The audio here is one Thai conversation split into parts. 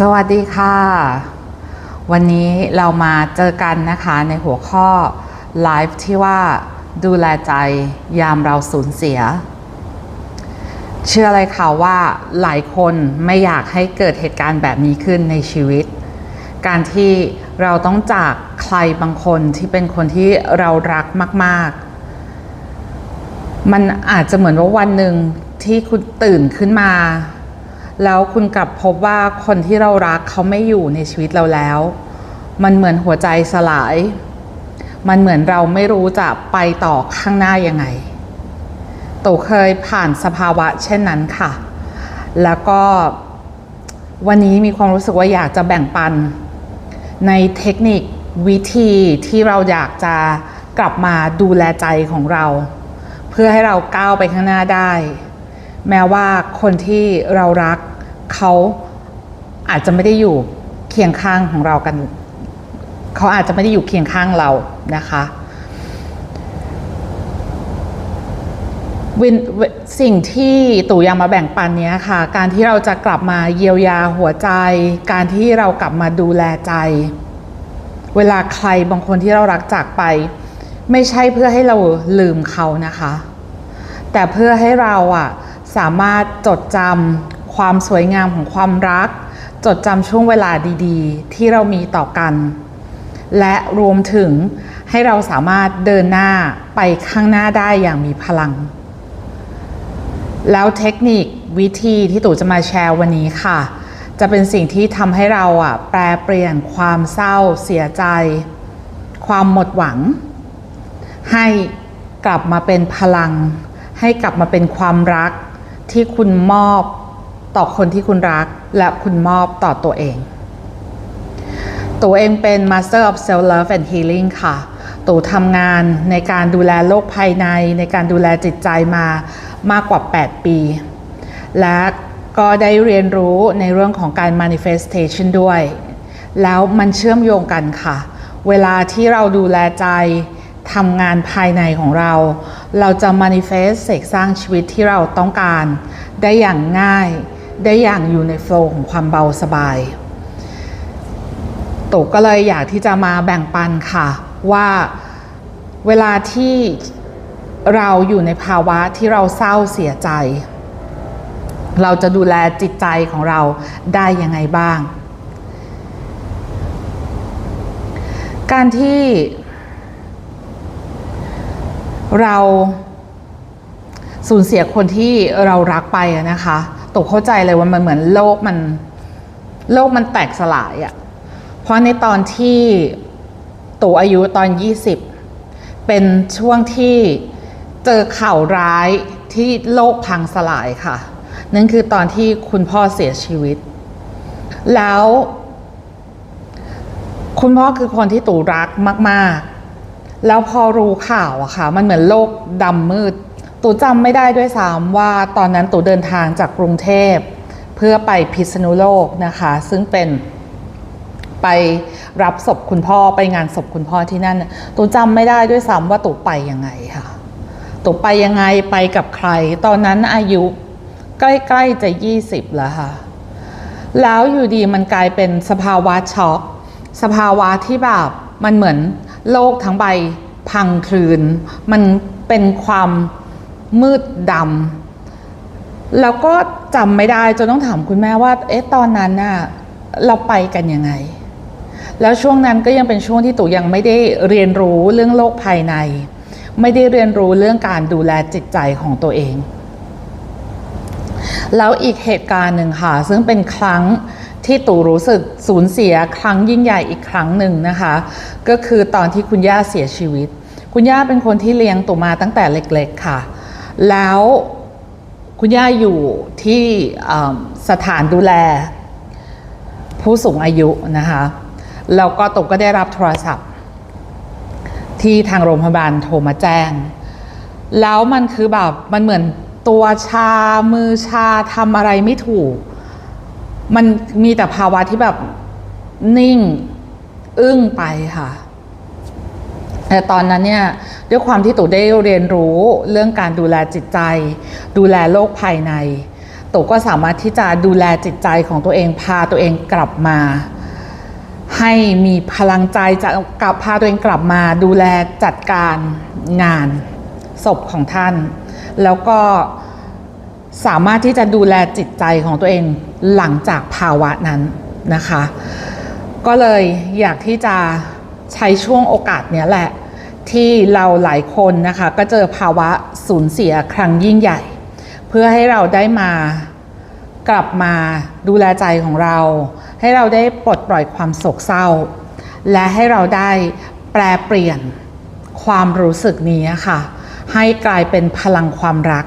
สวัสดีค่ะ วันนี้เรามาเจอกันนะคะในหัวข้อไลฟ์ที่ว่าดูแลใจยามเราสูญเสีย เชื่อเลยค่ะว่าหลายคนไม่อยากให้เกิดเหตุการณ์แบบนี้ขึ้นในชีวิต การที่เราต้องจากใครบางคนที่เป็นคนที่เรารักมาก ๆ มันอาจจะเหมือนว่าวันหนึ่งที่คุณตื่นขึ้นมา แล้วคุณกลับพบว่าคนที่เรารักเขาไม่อยู่ในชีวิตเราแล้ว มันเหมือนหัวใจสลาย มันเหมือนเราไม่รู้จะไปต่อข้างหน้ายังไงตู่เคยผ่านสภาวะเช่นนั้นค่ะ แล้วก็วันนี้มีความรู้สึกว่าอยากจะแบ่งปัน ในเทคนิควิธีที่เราอยากจะกลับมาดูแลใจของเรา เพื่อให้เราก้าวไปข้างหน้าได้ แม้ว่าคนที่เรารักเขาอาจจะไม่ได้อยู่เคียงข้างของเรากัน เขาอาจจะไม่ได้อยู่เคียงข้างเรานะคะวินสิ่งที่ตู่ยากมาแบ่งปันเนี้ยค่ะ การที่เราจะกลับมาเยียวยาหัวใจ การที่เรากลับมาดูแลใจ เวลาใครบางคนที่เรารักจากไป ไม่ใช่เพื่อให้เราลืมเขานะคะ แต่เพื่อให้เราอะ สามารถจดจำความสวยงามของความรัก จดจำช่วงเวลาดีๆ ที่เรามีต่อกัน และรวมถึงให้เราสามารถเดินหน้าไปข้างหน้าได้อย่างมีพลัง แล้วเทคนิควิธีที่ตู่จะมาแชร์วันนี้ค่ะ จะเป็นสิ่งที่ทำให้เราอะแปลเปลี่ยนความเศร้า เสียใจ ความหมดหวัง ให้กลับมาเป็นพลัง ให้กลับมาเป็นความรัก ที่คุณมอบต่อคนที่คุณรัก และคุณมอบต่อตัวเอง ตัวเองเป็น Master of Self Love and Healing ค่ะตูทำงานในการดูแลโลกภายในในการดูแลจิตใจมามากกว่า 8 ปี และก็ได้เรียนรู้ในเรื่องของการ manifestation ด้วย แล้วมันเชื่อมโยงกันค่ะ เวลาที่เราดูแลใจทำงานภายในของเรา เราจะ manifest เสกสร้างชีวิตที่เราต้องการ ได้อย่างง่าย ได้อย่างอยู่ในโฟล์ของความเบาสบายตุกก็เลยอยากที่จะมาแบ่งปันค่ะ ว่าเวลาที่เราอยู่ในภาวะที่เราเศร้าเสียใจ เราจะดูแลจิตใจของเราได้ยังไงบ้าง การที่ เราสูญเสียคนที่เรารักไปนะคะตกเข้าใจเลยว่ามันเหมือนโลกมัน โลกมันแตกสลายอะเพราะในตอนที่ตัวอายุตอน 20 เป็นช่วงที่เจอข่าวร้ายที่โลกพังสลายค่ะ นั่นคือตอนที่คุณพ่อเสียชีวิต แล้ว คุณพ่อคือคนที่ตู่รักมาก ๆ แล้วพอรู้ข่าวอะค่ะ มันเหมือนโลกดำมืด ตู่จำไม่ได้ด้วยซ้ำว่าตอนนั้นตูเดินทางจากกรุงเทพ เพื่อไปพิษณุโลกนะคะ ซึ่งเป็นไปรับศพคุณพ่อไปงานศพคุณพ่อที่นั่น ตู่จำไม่ได้ด้วยซ้ำว่าตูไปยังไงค่ะ ตูไปยังไงไปกับใคร ตอนนั้นอายุใกล้ๆจะยี่สิบแล้วค่ะ แล้วอยู่ดีมันกลายเป็นสภาวะช็อก สภาวะที่แบบมันเหมือน โลกทั้งใบพังคลืน มันเป็นความมืดดำแล้วก็จำไม่ได้จนต้องถามคุณแม่ว่า เอ๊ะตอนนั้นน่ะเราไปกันยังไง แล้วช่วงนั้นก็ยังเป็นช่วงที่ตู่ยังไม่ได้เรียนรู้เรื่องโลกภายใน ไม่ได้เรียนรู้เรื่องการดูแลจิตใจของตัวเอง แล้วอีกเหตุการณ์หนึ่งค่ะ ซึ่งเป็นครั้ง ที่ตู่รู้สึกสูญเสียครั้งยิ่งใหญ่อีกครั้งหนึ่งนะคะ ก็คือตอนที่คุณย่าเสียชีวิต คุณย่าเป็นคนที่เลี้ยงตู่มาตั้งแต่เล็กๆค่ะ แล้วคุณย่าอยู่ที่สถานดูแล ผู้สูงอายุนะคะแล้วก็ตุกก็ได้รับโทรศัพท์ ที่ทางโรงพยาบาลโทรมาแจ้ง แล้วมันคือแบบมันเหมือนตัวชามือชาทำอะไรไม่ถูก มันมีแต่ภาวะที่แบบนิ่ง อึ้งไปค่ะ แต่ตอนนั้นเนี่ยด้วยความที่ตู่ได้เรียนรู้เรื่องการดูแลจิตใจ ดูแลโลกภายในตู่ก็สามารถที่จะดูแลจิตใจของตัวเองพาตัวเองกลับมา ให้มีพลังใจจะกลับพาตัวเองกลับมา ดูแลจัดการงานศพของท่าน แล้วก็ สามารถที่จะดูแลจิตใจของตัวเองหลังจากภาวะนั้นนะคะ ก็เลยอยากที่จะใช้ช่วงโอกาสเนี้ยแหละ ที่เราหลายคนนะคะก็เจอภาวะสูญเสียครั้งยิ่งใหญ่ เพื่อให้เราได้มากลับมาดูแลใจของเรา ให้เราได้ปลดปล่อยความโศกเศร้า และให้เราได้แปลเปลี่ยนความรู้สึกนี้ค่ะ ให้กลายเป็นพลังความรัก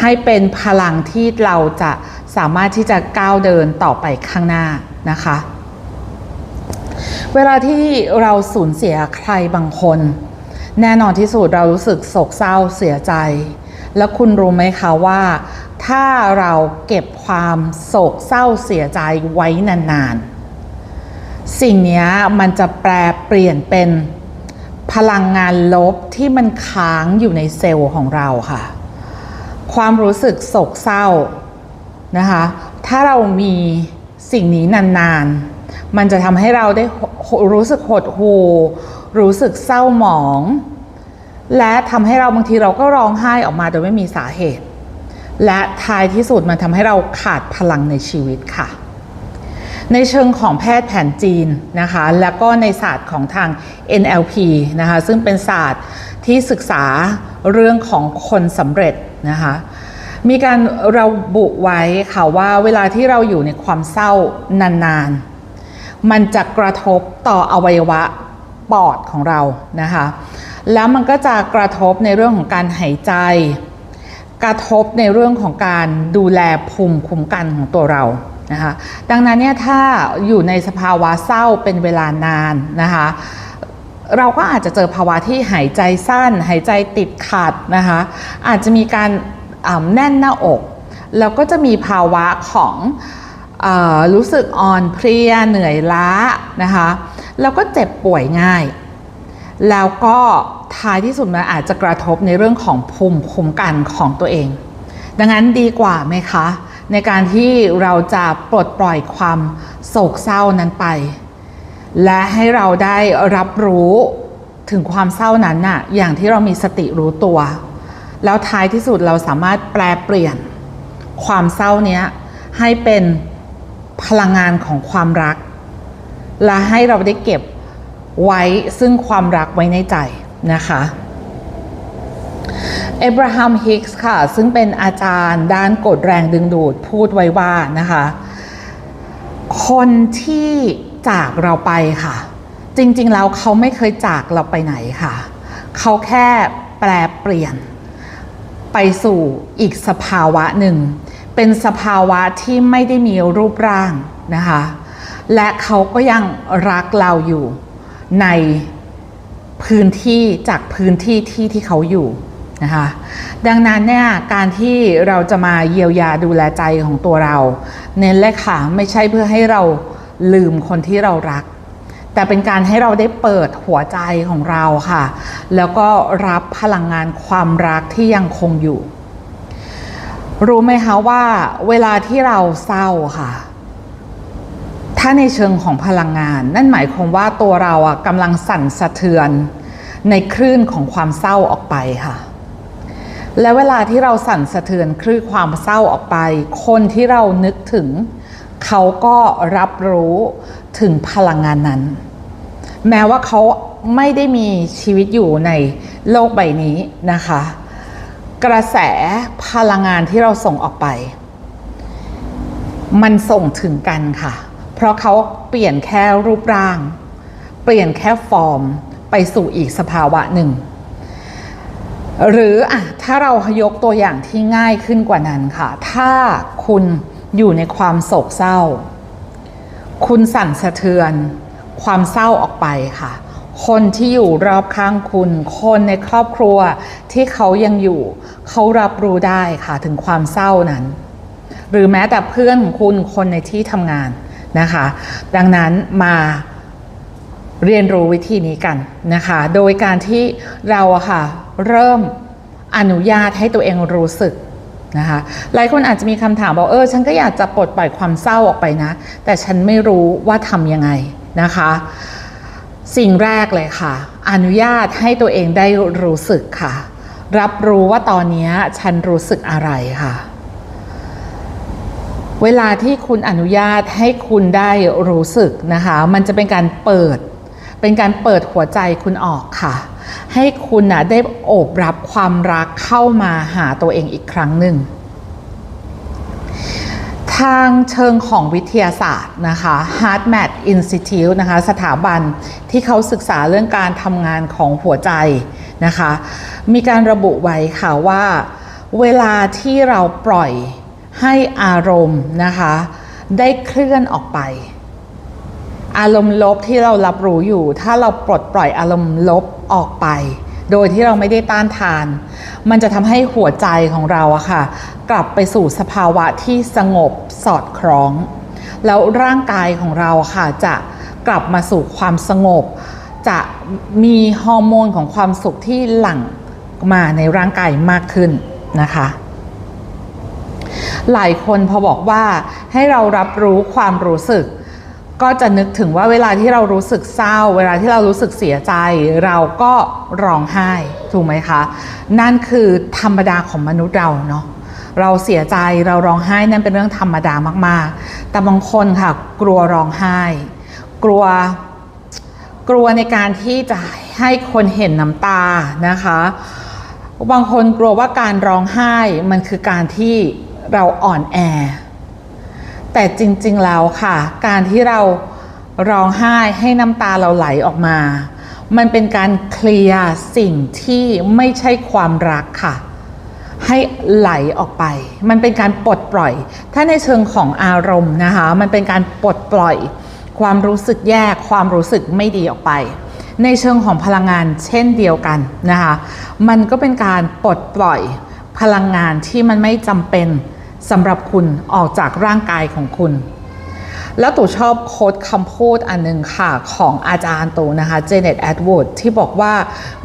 ให้เป็นพลังที่เราจะสามารถที่จะก้าวเดินต่อไปข้างหน้านะคะ เวลาที่เราสูญเสียใครบางคน แน่นอนที่สุดเรารู้สึกโศกเศร้าเสียใจ แล้วคุณรู้ไหมคะว่า ถ้าเราเก็บความโศกเศร้าเสียใจไว้นานๆ สิ่งนี้มันจะแปลเปลี่ยนเป็นพลังงานลบที่มันค้างอยู่ในเซลล์ของเราค่ะ ความรู้สึกโศกเศร้านะคะ ถ้าเรามีสิ่งนี้นานๆ มันจะทำให้เราได้รู้สึกหดหู่รู้สึกเศร้าหมอง และทำให้เราบางทีเราก็ร้องไห้ออกมาโดยไม่มีสาเหตุ และท้ายที่สุดมันทำให้เราขาดพลังในชีวิตค่ะ ในเชิงของแพทย์แผนจีนนะคะ แล้วก็ในศาสตร์ของทาง NLP นะคะ ซึ่งเป็นศาสตร์ที่ศึกษาเรื่องของคนสำเร็จ นะคะมีการระบุไว้ค่ะว่าเวลาที่เราอยู่ในความเศร้านานๆ มันจะกระทบต่ออวัยวะปอดของเรานะคะแล้วมันก็จะกระทบในเรื่องของการหายใจ กระทบในเรื่องของการดูแลภูมิคุ้มกันของตัวเรานะคะดังนั้นเนี่ยถ้าอยู่ในสภาวะเศร้าเป็นเวลานานนะคะ เราก็อาจจะเจอภาวะที่หายใจสั้น หายใจติดขัดนะคะ อาจจะมีการแน่นหน้าอก แล้วก็จะมีภาวะของอรู้สึกอ่อนเพลียเหนื่อยล้านะคะ แล้วก็เจ็บป่วยง่าย แล้วก็ท้ายที่สุดมันอาจจะกระทบในเรื่องของภูมิคุ้มกันของตัวเอง ดังนั้นดีกว่าไหมคะ ในการที่เราจะปลดปล่อยความโศกเศร้านั้นไป และให้เราได้รับรู้ถึงความเศร้านั้นน่ะอย่างที่เรามีสติรู้ตัว แล้วท้ายที่สุดเราสามารถแปลเปลี่ยน ความเศร้านี้ให้เป็นพลังงานของความรัก และให้เราได้เก็บไว้ซึ่งความรักไว้ในใจนะคะเอบราฮัมฮิกส์ค่ะ ซึ่งเป็นอาจารย์ด้านกฎแรงดึงดูดพูดไว้ว่านะคะ คนที่ จากเราไปค่ะ จริงๆแล้วเขาไม่เคยจากเราไปไหนค่ะ เขาแค่แปลเปลี่ยน ไปสู่อีกสภาวะหนึ่ง เป็นสภาวะที่ไม่ได้มีรูปร่างนะคะ และเขาก็ยังรักเราอยู่ในพื้นที่จากพื้นที่ที่ที่เขาอยู่นะคะดังนั้นเนี่ยการที่เราจะมาเยียวยาดูแลใจของตัวเรา เน้นเลยค่ะ ไม่ใช่เพื่อให้เรา ลืมคนที่เรารัก แต่เป็นการให้เราได้เปิดหัวใจของเราค่ะ แล้วก็รับพลังงานความรักที่ยังคงอยู่ รู้ไหมคะว่าเวลาที่เราเศร้าค่ะถ้าในเชิงของพลังงาน นั่นหมายความว่าตัวเราอะกำลังสั่นสะเทือนในคลื่นของความเศร้าออกไปค่ะ และเวลาที่เราสั่นสะเทือนคลื่นความเศร้าออกไป คนที่เรานึกถึง เขาก็รับรู้ถึงพลังงานนั้น แม้ว่าเขาไม่ได้มีชีวิตอยู่ในโลกใบนี้นะคะ กระแสพลังงานที่เราส่งออกไป มันส่งถึงกันค่ะ เพราะเขาเปลี่ยนแค่รูปร่าง เปลี่ยนแค่ฟอร์มไปสู่อีกสภาวะหนึ่ง หรืออะถ้าเรายกตัวอย่างที่ง่ายขึ้นกว่านั้นค่ะ ถ้าคุณ อยู่ในความโศกเศร้า คุณสั่นสะเทือน ความเศร้าออกไปค่ะ คนที่อยู่รอบข้างคุณ คนในครอบครัวที่เขายังอยู่ เขารับรู้ได้ค่ะถึงความเศร้านั้น หรือแม้แต่เพื่อนของคุณคนในที่ทำงานนะคะ ดังนั้นมาเรียนรู้วิธีนี้กันนะคะ โดยการที่เราค่ะเริ่มอนุญาตให้ตัวเองรู้สึก นะคะหลายคนอาจจะมีคำถามบอกเออฉันก็อยากจะปลดปล่อยความเศร้าออกไปนะ แต่ฉันไม่รู้ว่าทำยังไงนะคะ สิ่งแรกเลยค่ะ อนุญาตให้ตัวเองได้รู้สึกค่ะ รับรู้ว่าตอนนี้ฉันรู้สึกอะไรค่ะ เวลาที่คุณอนุญาตให้คุณได้รู้สึกนะคะ มันจะเป็นการเปิด เป็นการเปิดหัวใจคุณออกค่ะ ให้คุณนะได้โอบรับความรักเข้ามาหาตัวเองอีกครั้งหนึ่ง ทางเชิงของวิทยาศาสตร์นะคะ HeartMath Institute นะคะ สถาบันที่เขาศึกษาเรื่องการทำงานของหัวใจนะคะ มีการระบุไว้ค่ะว่า เวลาที่เราปล่อยให้อารมณ์นะคะ ได้เคลื่อนออกไป อารมณ์ลบที่เรารับรู้อยู่ ถ้าเราปลดปล่อยอารมณ์ลบออกไป โดยที่เราไม่ได้ต้านทาน มันจะทำให้หัวใจของเราอะค่ะ กลับไปสู่สภาวะที่สงบสอดคล้อง แล้วร่างกายของเราค่ะจะกลับมาสู่ความสงบ จะมีฮอร์โมนของความสุขที่หลั่งมาในร่างกายมากขึ้นนะคะหลายคนพอบอกว่าให้เรารับรู้ความรู้สึก ก็จะนึกถึงว่าเวลาที่เรารู้สึกเศร้า เวลาที่เรารู้สึกเสียใจ เราก็ร้องไห้ถูกไหมคะ นั่นคือธรรมดาของมนุษย์เราเนาะเราเสียใจเราร้องไห้นั่นเป็นเรื่องธรรมดามาก ๆ แต่บางคนค่ะกลัวร้องไห้ กลัวกลัวในการที่จะให้คนเห็นน้ำตานะคะ บางคนกลัวว่าการร้องไห้มันคือการที่เราอ่อนแอ แต่จริงๆแล้วค่ะ การที่เราร้องไห้ให้น้ำตาเราไหลออกมา มันเป็นการเคลียร์สิ่งที่ไม่ใช่ความรักค่ะ ให้ไหลออกไป มันเป็นการปลดปล่อย ถ้าในเชิงของอารมณ์นะคะ มันเป็นการปลดปล่อย ความรู้สึกแย่ความรู้สึกไม่ดีออกไป ในเชิงของพลังงานเช่นเดียวกันนะคะ มันก็เป็นการปลดปล่อยพลังงานที่มันไม่จำเป็น สำหรับคุณออกจากร่างกายของคุณ แล้วตู่ชอบโค้ดคำพูดอันหนึงค่ะของอาจารย์ตู่นะคะเจเน็ตแอดวูดที่บอกว่า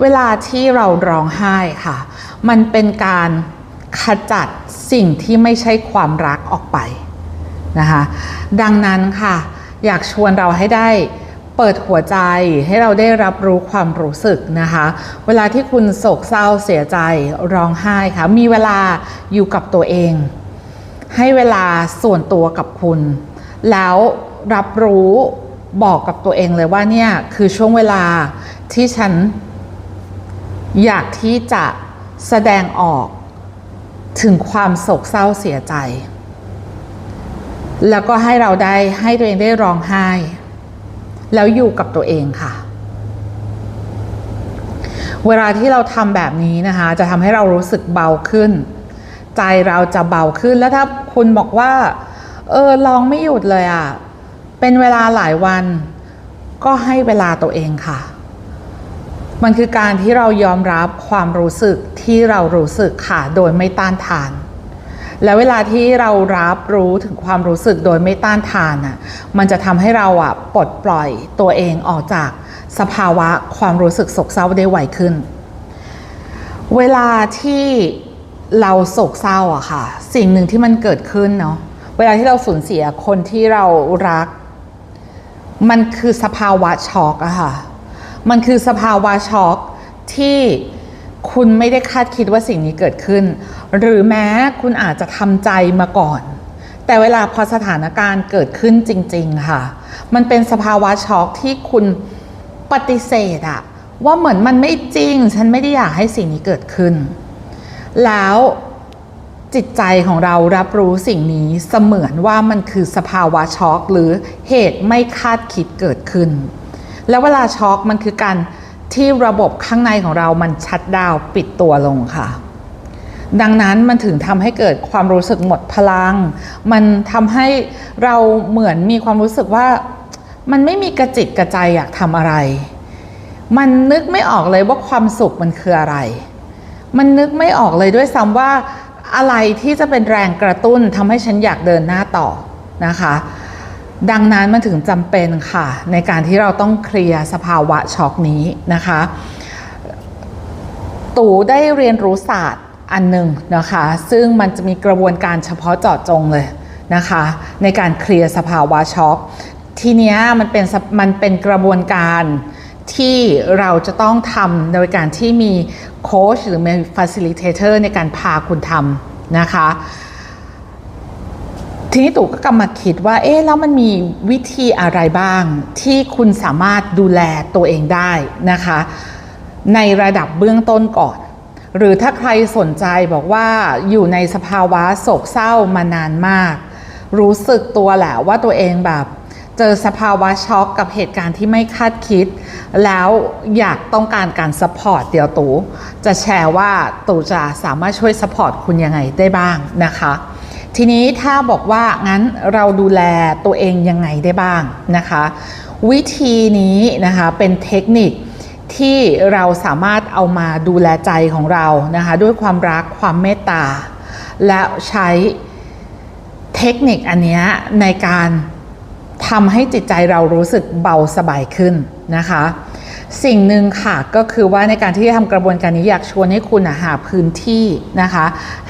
เวลาที่เราร้องไห้ค่ะ มันเป็นการขจัดสิ่งที่ไม่ใช่ความรักออกไปนะคะดังนั้นค่ะ อยากชวนเราให้ได้เปิดหัวใจให้เราได้รับรู้ความรู้สึกนะคะ เวลาที่คุณโศกเศร้าเสียใจร้องไห้ค่ะ มีเวลาอยู่กับตัวเอง ให้เวลาส่วนตัวกับคุณ แล้วรับรู้บอกกับตัวเองเลยว่าเนี่ยคือช่วงเวลาที่ฉันอยากที่จะแสดงออกถึงความโศกเศร้าเสียใจ แล้วก็ให้เราได้ให้ตัวเองได้ร้องไห้ แล้วอยู่กับตัวเองค่ะ เวลาที่เราทำแบบนี้นะคะ จะทำให้เรารู้สึกเบาขึ้น ใจเราจะเบาขึ้นแล้วถ้าคุณบอกว่า เออลองไม่หยุดเลยอะ่ะ เป็นเวลาหลายวัน ก็ให้เวลาตัวเองค่ะ มันคือการที่เรายอมรับความรู้สึกที่เรารู้สึกค่ะ โดยไม่ต้านทาน แล้วเวลาที่เรารับรู้ถึงความรู้สึกโดยไม่ต้านทานอะ มันจะทำให้เราอะปลดปล่อยตัวเองออกจากสภาวะความรู้สึกโศกเศร้าได้ไวขึ้น เวลาที่ เราโศกเศร้าอะค่ะ สิ่งหนึ่งที่มันเกิดขึ้นเนาะเวลาที่เราสูญเสียคนที่เรารัก มันคือสภาวะช็อกอะค่ะ มันคือสภาวะช็อกที่คุณไม่ได้คาดคิดว่าสิ่งนี้เกิดขึ้น หรือแม้คุณอาจจะทำใจมาก่อน แต่เวลาพอสถานการณ์เกิดขึ้นจริง ๆ ค่ะ มันเป็นสภาวะช็อกที่คุณปฏิเสธอะว่าเหมือนมันไม่จริง ฉันไม่ได้อยากให้สิ่งนี้เกิดขึ้น แล้วจิตใจของเรารับรู้สิ่งนี้เสมือนว่ามันคือสภาวะช็อกหรือเหตุไม่คาดคิดเกิดขึ้น แล้วเวลาช็อกมันคือการที่ระบบข้างในของเรามันชัดดาวปิดตัวลงค่ะ ดังนั้นมันถึงทำให้เกิดความรู้สึกหมดพลัง มันทำให้เราเหมือนมีความรู้สึกว่ามันไม่มีกระจิตกระใจอยากทำอะไร มันนึกไม่ออกเลยว่าความสุขมันคืออะไร มันนึกไม่ออกเลยด้วยซ้ำว่าอะไรที่จะเป็นแรงกระตุ้นทำให้ฉันอยากเดินหน้าต่อนะคะ ดังนั้นมันถึงจำเป็นค่ะ ในการที่เราต้องเคลียร์สภาวะช็อกนี้นะคะ ตู่ได้เรียนรู้ศาสตร์อันหนึ่งนะคะ ซึ่งมันจะมีกระบวนการเฉพาะเจาะจงเลยนะคะ ในการเคลียร์สภาวะช็อกทีเนี้ยมันเป็นมันเป็นกระบวนการ ที่เราจะต้องทำโดยการที่มีโค้ชหรือมี facilitator ในการพาคุณทำนะคะ ทีนี้ตู่ก็กำมาคิดว่า เอ๊ะแล้วมันมีวิธีอะไรบ้างที่คุณสามารถดูแลตัวเองได้นะคะ ในระดับเบื้องต้นก่อน หรือถ้าใครสนใจบอกว่าอยู่ในสภาวะโศกเศร้ามานานมาก รู้สึกตัวแหละว่าตัวเองแบบ เจอสภาวะช็อกกับเหตุการณ์ที่ไม่คาดคิด แล้วอยากต้องการการสปอร์ตเดี๋ยวตู่จะแชร์ว่าตู่จะสามารถช่วยสปอร์ตคุณยังไงได้บ้างนะคะ ทีนี้ถ้าบอกว่างั้นเราดูแลตัวเองยังไงได้บ้างนะคะ วิธีนี้นะคะเป็นเทคนิคที่เราสามารถเอามาดูแลใจของเรานะคะด้วยความรักความเมตตา และใช้เทคนิคอันนี้ในการ ทำให้จิตใจเรารู้สึกเบาสบายขึ้นนะคะ สิ่งหนึ่งค่ะก็คือว่าในการที่จะทำกระบวนการนี้อยากชวนให้คุณอะหาพื้นที่นะคะ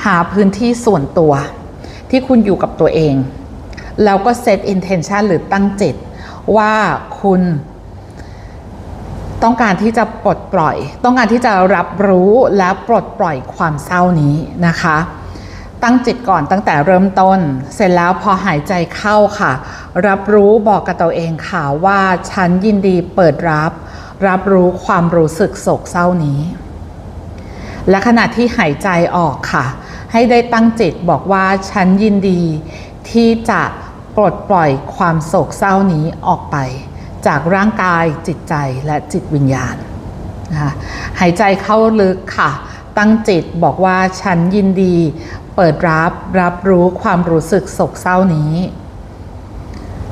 หาพื้นที่ส่วนตัว ที่คุณอยู่กับตัวเอง แล้วก็ set intention หรือตั้งจิต ว่าคุณต้องการที่จะปลดปล่อย ต้องการที่จะรับรู้และปลดปล่อยความเศร้านี้นะคะ ตั้งจิตก่อนตั้งแต่เริ่มต้น เสร็จแล้วพอหายใจเข้าค่ะ รับรู้บอกกับตัวเองค่ะว่าฉันยินดีเปิดรับ รับรู้ความรู้สึกโศกเศร้านี้ และขณะที่หายใจออกค่ะ ให้ได้ตั้งจิตบอกว่าฉันยินดีที่จะปลดปล่อยความโศกเศร้านี้ออกไป จากร่างกายจิตใจและจิตวิญญาณนะคะหายใจเข้าลึกค่ะ ตั้งจิตบอกว่าฉันยินดี เปิดรับรับรู้ความรู้สึกโศกเศร้านี้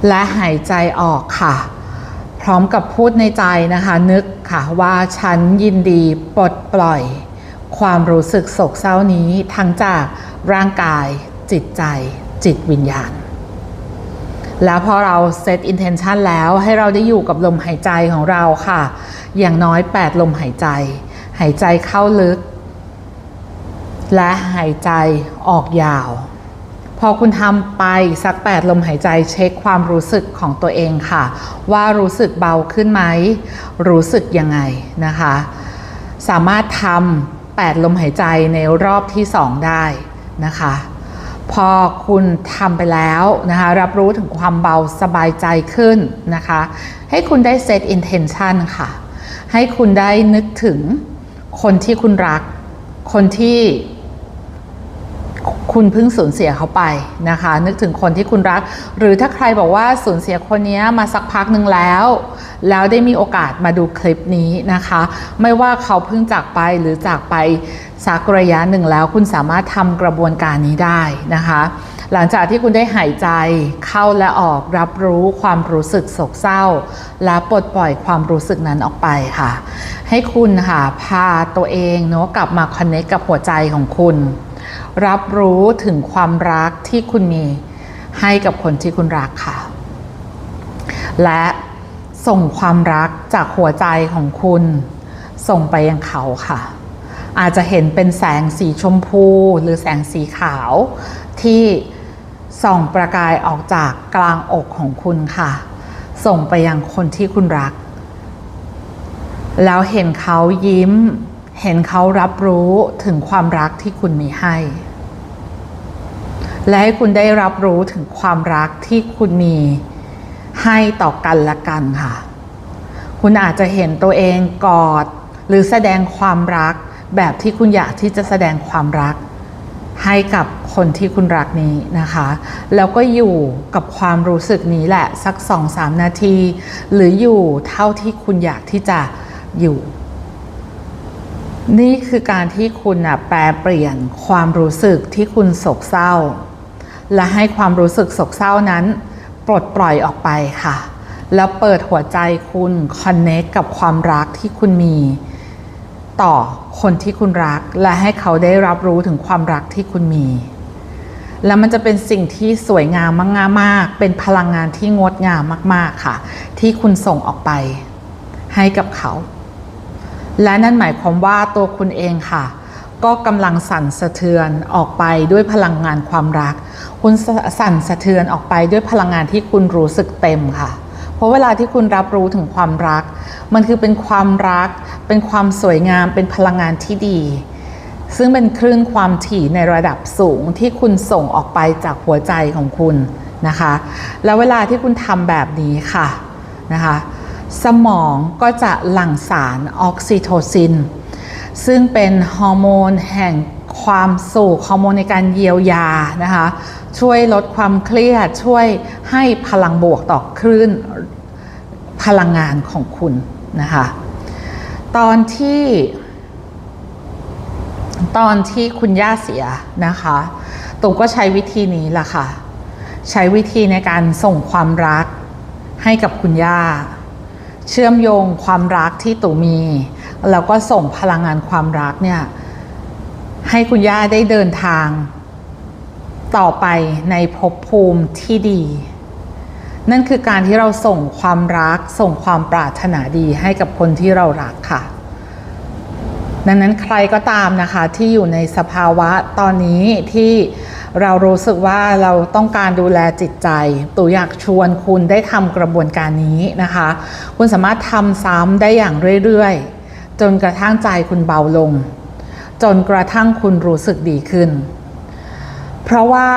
และหายใจออกค่ะ พร้อมกับพูดในใจนะคะ นึกค่ะว่าฉันยินดีปลดปล่อย ความรู้สึกโศกเศร้านี้ทั้งจากร่างกายจิตใจจิตวิญญาณ แล้วพอเราเซตอินเทนชันแล้วให้เราได้อยู่กับลมหายใจของเราค่ะ อย่างน้อย 8 ลมหายใจ หายใจเข้าลึก และหายใจออกยาว พอคุณทำไปสัก 8 ลมหายใจเช็คความรู้สึกของตัวเองค่ะ ว่ารู้สึกเบาขึ้นไหม รู้สึกยังไงนะคะ สามารถทำ8 ลมหายใจในรอบที่ 2 ได้นะคะ พอคุณทำไปแล้วนะคะรับรู้ถึงความเบาสบายใจขึ้นนะคะ ให้คุณได้เซตอินเทนชันค่ะ ให้คุณได้นึกถึงคนที่คุณรัก คนที่ คุณเพิ่งสูญเสียเขาไปนะคะ นึกถึงคนที่คุณรัก หรือถ้าใครบอกว่าสูญเสียคนนี้มาสักพักหนึ่งแล้ว แล้วได้มีโอกาสมาดูคลิปนี้นะคะ ไม่ว่าเขาเพิ่งจากไปหรือจากไปสักระยะหนึ่งแล้ว คุณสามารถทำกระบวนการนี้ได้นะคะ หลังจากที่คุณได้หายใจเข้าและออกรับรู้ความรู้สึกโศกเศร้า และปลดปล่อยความรู้สึกนั้นออกไปค่ะ ให้คุณค่ะพาตัวเองเนาะกลับมาคอนเนคกับหัวใจของคุณ รับรู้ถึงความรักที่คุณมีให้กับคนที่คุณรักค่ะ และส่งความรักจากหัวใจของคุณ ส่งไปยังเขาค่ะ อาจจะเห็นเป็นแสงสีชมพูหรือแสงสีขาว ที่ส่องประกายออกจากกลางอกของคุณค่ะ ส่งไปยังคนที่คุณรัก แล้วเห็นเขายิ้ม เห็นเขารับรู้ถึงความรักที่คุณมีให้ และให้คุณได้รับรู้ถึงความรักที่คุณมีให้ต่อกันและกันค่ะ คุณอาจจะเห็นตัวเองกอด หรือแสดงความรักแบบที่คุณอยากที่จะแสดงความรัก ให้กับคนที่คุณรักนี้นะคะ แล้วก็อยู่กับความรู้สึกนี้แหละสักสองสามนาที หรืออยู่เท่าที่คุณอยากที่จะอยู่ นี่คือการที่คุณนะแปลเปลี่ยนความรู้สึกที่คุณโศกเศร้า และให้ความรู้สึกโศกเศร้านั้น ปลดปล่อยออกไปค่ะ แล้วเปิดหัวใจคุณคอนเนคกับความรักที่คุณมี ต่อคนที่คุณรัก และให้เขาได้รับรู้ถึงความรักที่คุณมี แล้วมันจะเป็นสิ่งที่สวยงามมากมากๆเป็นพลังงานที่งดงามมาก ๆค่ะ ที่คุณส่งออกไป ให้กับเขา และนั่นหมายความว่าตัวคุณเองค่ะก็กำลังสั่นสะเทือนออกไปด้วยพลังงานความรัก คุณสสั่นสะเทือนออกไปด้วยพลังงานที่คุณรู้สึกเต็มค่ะ เพราะเวลาที่คุณรับรู้ถึงความรัก มันคือเป็นความรัก เป็นความสวยงาม เป็นพลังงานที่ดี ซึ่งเป็นคลื่นความถี่ในระดับสูงที่คุณส่งออกไปจากหัวใจของคุณนะคะ แล้วเวลาที่คุณทำแบบนี้ค่ะนะคะ สมองก็จะหลั่งสารออกซิโทซิน ซึ่งเป็นฮอร์โมนแห่ง ความสุขฮอร์โมนในการเยียวยานะคะช่วยลดความเครียดช่วยให้พลังบวกต่อคลื่นพลังงานของคุณนะคะตอนที่ ตอนที่คุณย่าเสียนะคะตุมก็ใช้วิธีนี้แหละค่ะ ใช้วิธีในการส่งความรักให้กับคุณย่า เชื่อมโยงความรักที่ตู่มี แล้วก็ส่งพลังงานความรักเนี่ย ให้คุณย่าได้เดินทาง ต่อไปในภพภูมิที่ดี นั่นคือการที่เราส่งความรัก ส่งความปรารถนาดีให้กับคนที่เรารักค่ะ ดังนั้นใครก็ตามนะคะที่อยู่ในสภาวะตอนนี้ที่เรารู้สึกว่าเราต้องการดูแลจิตใจตูอยากชวนคุณได้ทำกระบวนการนี้นะคะ คุณสามารถทำซ้ำได้อย่างเรื่อยๆ จนกระทั่งใจคุณเบาลง จนกระทั่งคุณรู้สึกดีขึ้น เพราะว่า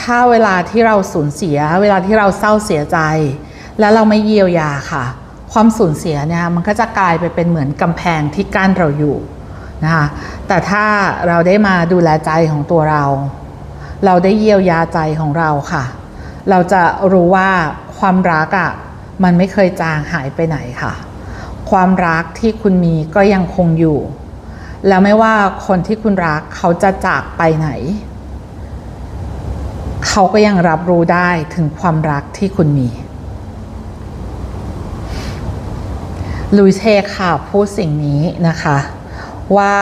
ถ้าเวลาที่เราสูญเสีย เวลาที่เราเศร้าเสียใจ แล้วเราไม่เยียวยาค่ะ ความสูญเสียเนี่ยมันก็จะกลายไปเป็นเหมือนกำแพงที่กั้นเราอยู่นะคะแต่ถ้าเราได้มาดูแลใจของตัวเรา เราได้เยียวยาใจของเราค่ะ เราจะรู้ว่าความรักอะ่ะมันไม่เคยจางหายไปไหนค่ะ ความรักที่คุณมีก็ยังคงอยู่ แล้วไม่ว่าคนที่คุณรักเขาจะจากไปไหน เขาก็ยังรับรู้ได้ถึงความรักที่คุณมีลุยเทค่ะพูดสิ่งนี้นะคะ ว่า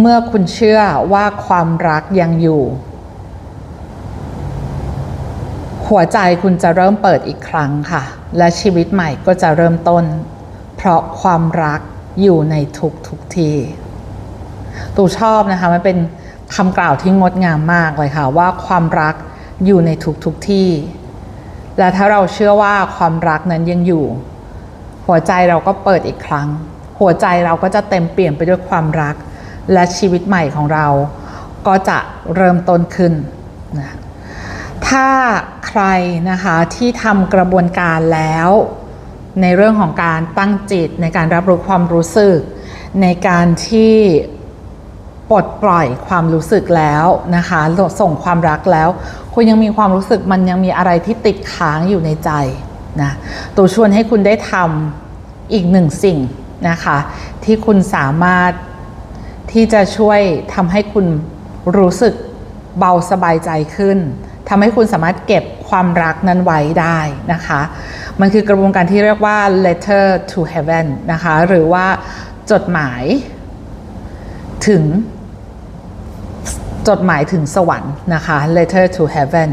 เมื่อคุณเชื่อว่าความรักยังอยู่ หัวใจคุณจะเริ่มเปิดอีกครั้งค่ะ และชีวิตใหม่ก็จะเริ่มต้น เพราะความรัก อยู่ในทุกทุกที่ตูชอบนะคะมันเป็นคำกล่าวที่งดงามมากเลยค่ะว่าความรักอยู่ในทุกทุกที่ และถ้าเราเชื่อว่าความรักนั้นยังอยู่ หัวใจเราก็เปิดอีกครั้ง หัวใจเราก็จะเต็มเปลี่ยนไปด้วยความรัก และชีวิตใหม่ของเรา ก็จะเริ่มต้นขึ้นนะถ้าใครนะคะที่ทำกระบวนการแล้ว ในเรื่องของการตั้งจิตในการรับรู้ความรู้สึก ในการที่ปลดปล่อยความรู้สึกแล้วนะคะส่งความรักแล้ว คุณยังมีความรู้สึกมันยังมีอะไรที่ติดค้างอยู่ในใจนะตัวชวนให้คุณได้ทำอีกหนึ่งสิ่งนะคะที่คุณสามารถที่จะช่วยทำให้คุณรู้สึกเบาสบายใจขึ้นทำให้คุณสามารถเก็บความรักนั้นไว้ได้นะคะ มันคือกระบวนการที่เรียกว่า letter to heaven นะคะ หรือว่าจดหมายถึงจดหมายถึงสวรรค์นะคะ letter to heaven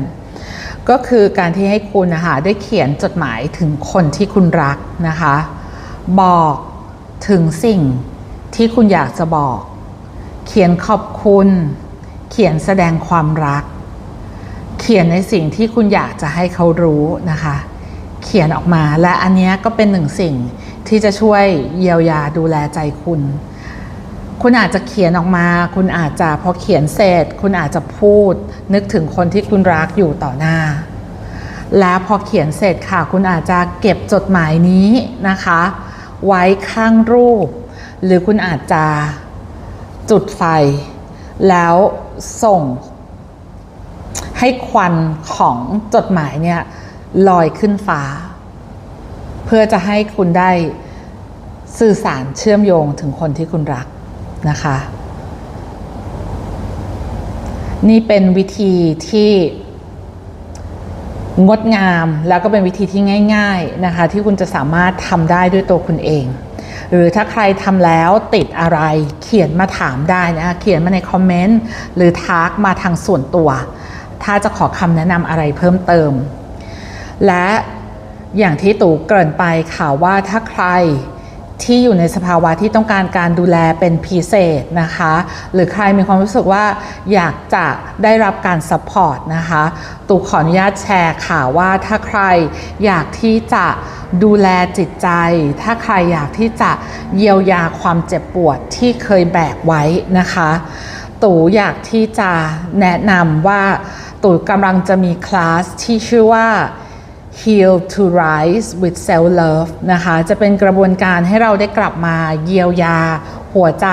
ก็คือการที่ให้คุณนะคะได้เขียนจดหมายถึงคนที่คุณรักนะคะ บอกถึงสิ่งที่คุณอยากจะบอก เขียนขอบคุณ เขียนแสดงความรัก เขียนในสิ่งที่คุณอยากจะให้เขารู้นะคะ เขียนออกมา และอันนี้ก็เป็นหนึ่งสิ่งที่จะช่วยเยียวยาดูแลใจคุณ คุณอาจจะเขียนออกมา คุณอาจจะพอเขียนเสร็จ คุณอาจจะพูด นึกถึงคนที่คุณรักอยู่ต่อหน้า แล้วพอเขียนเสร็จค่ะ คุณอาจจะเก็บจดหมายนี้นะคะ ไว้ข้างรูป หรือคุณอาจจะจุดไฟ แล้วส่งให้ควันของจดหมายเนี่ย ลอยขึ้นฟ้า เพื่อจะให้คุณได้สื่อสารเชื่อมโยงถึงคนที่คุณรักนะคะ นี่เป็นวิธีที่งดงามแล้วก็เป็นวิธีที่ง่าย ๆนะคะ ที่คุณจะสามารถทำได้ด้วยตัวคุณเอง หรือถ้าใครทำแล้วติดอะไรเขียนมาถามได้นะคะเขียนมาในคอมเมนต์หรือทักมาทางส่วนตัว ถ้าจะขอคำแนะนำอะไรเพิ่มเติม และอย่างที่ตู่เกริ่นไปค่ะว่าถ้าใครที่อยู่ในสภาวะที่ต้องการการดูแลเป็นพิเศษนะคะ หรือใครมีความรู้สึกว่าอยากจะได้รับการซัพพอร์ตนะคะตูขออนุญาตแชร์ค่ะว่าถ้าใครอยากที่จะดูแลจิตใจ ถ้าใครอยากที่จะเยียวยาความเจ็บปวดที่เคยแบกไว้นะคะตู่อยากที่จะแนะนำว่าตู่กำลังจะมีคลาสที่ชื่อว่า Heal to Rise with Self Love นะคะ จะเป็นกระบวนการให้เราได้กลับมาเยียวยาหัวใจ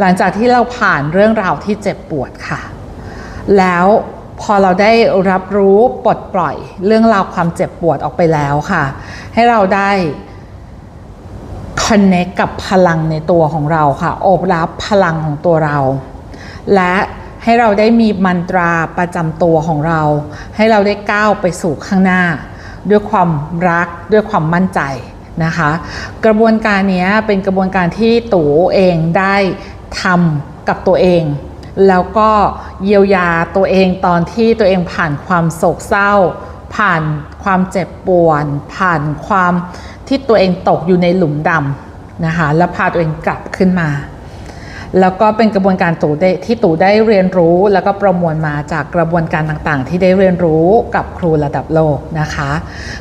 หลังจากที่เราผ่านเรื่องราวที่เจ็บปวดค่ะ แล้วพอเราได้รับรู้ปลดปล่อยเรื่องราวความเจ็บปวดออกไปแล้วค่ะ ให้เราได้ connect กับพลังในตัวของเราค่ะโอบรับพลังของตัวเรา และให้เราได้มีมันตราประจำตัวของเรา ให้เราได้ก้าวไปสู่ข้างหน้า ด้วยความรักด้วยความมั่นใจนะคะ กระบวนการนี้เป็นกระบวนการที่ตู่เองได้ทำกับตัวเอง แล้วก็เยียวยาตัวเองตอนที่ตัวเองผ่านความโศกเศร้า ผ่านความเจ็บปวดผ่านความที่ตัวเองตกอยู่ในหลุมดำนะคะ แล้วพาตัวเองกลับขึ้นมา แล้วก็เป็นกระบวนการตู่ได้ที่ตู่ได้เรียนรู้ แล้วก็ประมวลมาจากกระบวนการต่างๆ ที่ได้เรียนรู้กับครูระดับโลกนะคะ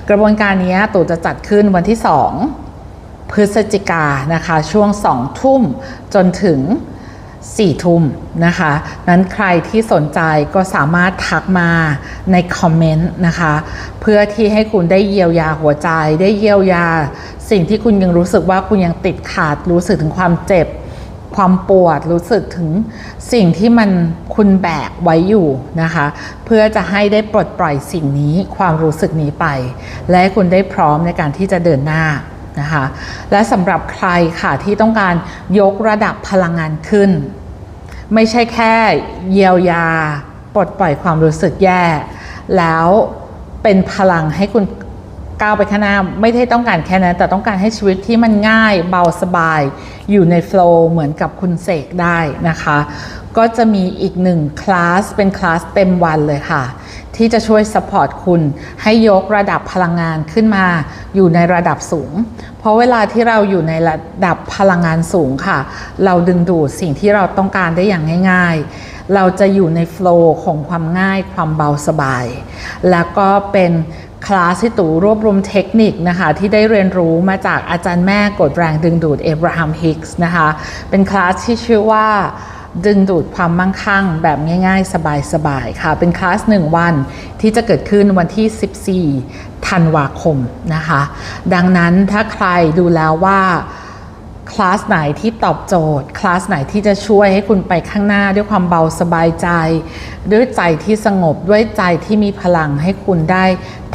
กระบวนการนี้ตู่จะจัดขึ้นวันที่ 2 พฤศจิกานะคะช่วง 2 ทุ่มจนถึง4ทุ่มนะคะ นั้นใครที่สนใจก็สามารถทักมาในคอมเมนต์นะคะ เพื่อที่ให้คุณได้เยียวยาหัวใจ ได้เยียวยา สิ่งที่คุณยังรู้สึกว่าคุณยังติดขาด รู้สึกถึงความเจ็บ ความปวดรู้สึกถึงสิ่งที่มันคุณแบกไว้อยู่นะคะ เพื่อจะให้ได้ปลดปล่อยสิ่งนี้ความรู้สึกนี้ไป และคุณได้พร้อมในการที่จะเดินหน้านะคะ และสำหรับใครค่ะที่ต้องการยกระดับพลังงานขึ้น ไม่ใช่แค่เยียวยา ปลดปล่อยความรู้สึกแย่ แล้วเป็นพลังให้คุณ ก้าวไปข้างหน้าไม่ได้ต้องการแค่นั้น แต่ต้องการให้ชีวิตที่มันง่ายเบาสบาย อยู่ในโฟล์เหมือนกับคุณเสกได้นะคะ ก็จะมีอีกหนึ่งคลาสเป็นคลาสเต็มวันเลยค่ะ ที่จะช่วยสปอร์ตคุณให้ยกระดับพลังงานขึ้นมา อยู่ในระดับสูง เพราะเวลาที่เราอยู่ในระดับพลังงานสูงค่ะ เราดึงดูดสิ่งที่เราต้องการได้อย่างง่าย ๆ เราจะอยู่ในโฟล์ของความง่ายความเบาสบาย แล้วก็เป็น คลาสที่ตู่รวบรวมเทคนิคนะคะที่ได้เรียนรู้มาจากอาจารย์แม่กดแรงดึงดูดเอบราฮัมฮิกส์นะคะเป็นคลาสที่ชื่อว่าดึงดูดความมั่งคั่งแบบง่าย ๆ สบายๆค่ะ เป็นคลาสหนึ่งวันที่จะเกิดขึ้นวันที่ 14 ธันวาคมนะคะ ดังนั้นถ้าใครดูแล้วว่า คลาสไหนที่ตอบโจทย์ คลาสไหนที่จะช่วยให้คุณไปข้างหน้าด้วยความเบาสบายใจ ด้วยใจที่สงบด้วยใจที่มีพลังให้คุณได้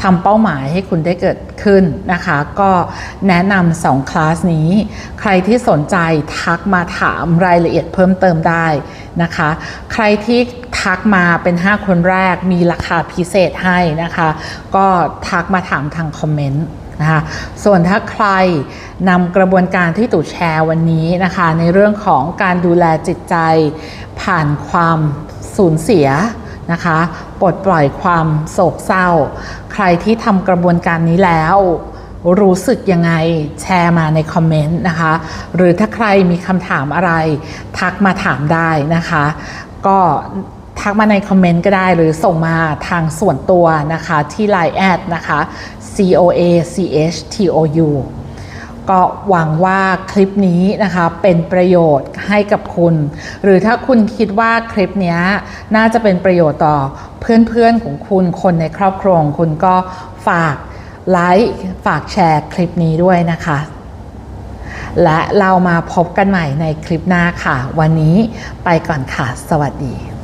ทำเป้าหมายให้คุณได้เกิดขึ้นนะคะ ก็แนะนำสองคลาสนี้ ใครที่สนใจทักมาถามรายละเอียดเพิ่มเติมได้นะคะ ใครที่ทักมาเป็น 5 คนแรกมีราคาพิเศษให้นะคะ ก็ทักมาถามทางคอมเมนต์ นะคะส่วนถ้าใครนำกระบวนการที่ตู่แชร์วันนี้นะคะ ในเรื่องของการดูแลจิตใจ ผ่านความสูญเสียนะคะปลดปล่อยความโศกเศร้า ใครที่ทำกระบวนการนี้แล้วรู้สึกยังไงแชร์มาในคอมเมนต์นะคะ หรือถ้าใครมีคำถามอะไร ทักมาถามได้นะคะ ก็ทักมาในคอมเมนต์ก็ได้หรือส่งมาทางส่วนตัวนะคะที่ Line แอดนะคะ C O A C H T O U ก็หวังว่าคลิปนี้นะคะเป็นประโยชน์ให้กับคุณ หรือถ้าคุณคิดว่าคลิปนี้น่าจะเป็นประโยชน์ต่อเพื่อนๆของคุณคนในครอบครัวของคุณก็ฝากไลค์ฝากแชร์คลิปนี้ด้วยนะคะ และเรามาพบกันใหม่ในคลิปหน้าค่ะ วันนี้ไปก่อนค่ะ สวัสดี